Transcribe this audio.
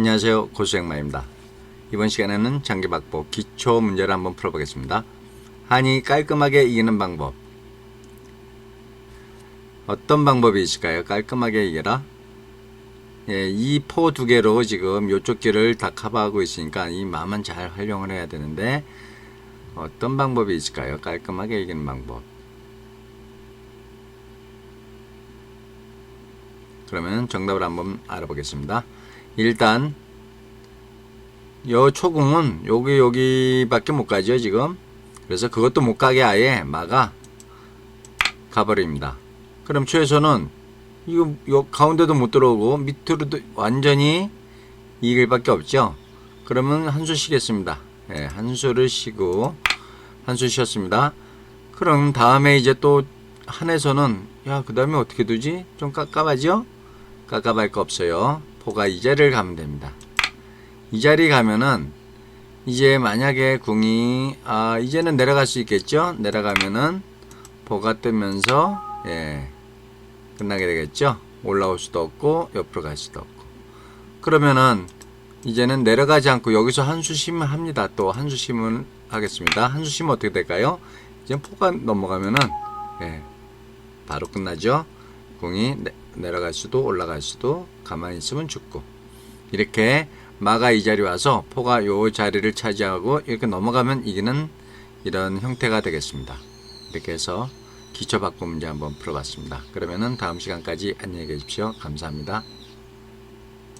안녕하세요 고수행마입니다. 이번 시간에는 장기박보 기초 문제를 한번 풀어보겠습니다. 한이 깔끔하게 이기는 방법 어떤 방법이 있을까요? 깔끔하게 이겨라 예, 이 포 두 개로 지금 요쪽 길을 다 커버하고 있으니까 이 마만 잘 활용을 해야 되는데 어떤 방법이 있을까요? 깔끔하게 이기는 방법 그러면 정답을 한번 알아보겠습니다. 일단 요 초궁은 여기 여기밖에 못 가죠 지금 그래서 그것도 못 가게 아예 막아 가버립니다. 그럼 최소는 이거 요 가운데도 못 들어오고 밑으로도 완전히 이 길 밖에 없죠. 그러면 한 수 쉬겠습니다. 예, 한 수를 쉬고 한 수 쉬었습니다. 그럼 다음에 이제 또 한에서는 야 그 다음에 어떻게 두지? 좀 깝깝하죠? 깝깝할 거 없어요. 포가 이 자리를 가면 됩니다. 이 자리 가면은 이제 만약에 궁이 아 이제는 내려갈 수 있겠죠? 내려가면은 포가 뜨면서 예 끝나게 되겠죠? 올라올 수도 없고 옆으로 갈 수도 없고 그러면은 이제는 내려가지 않고 여기서 한 수 심을 합니다. 또 한 수 심을 하겠습니다. 한 수 심은 어떻게 될까요? 이제 포가 넘어가면은 예 바로 끝나죠. 궁이 내, 내려갈 수도 올라갈 수도 가만히 있으면 죽고 이렇게 마가 이 자리 와서 포가 요 자리를 차지하고 이렇게 넘어가면 이기는 이런 형태가 되겠습니다. 이렇게 해서 기초 바꿈 문제 한번 풀어봤습니다. 그러면은 다음 시간까지 안녕히 계십시오. 감사합니다.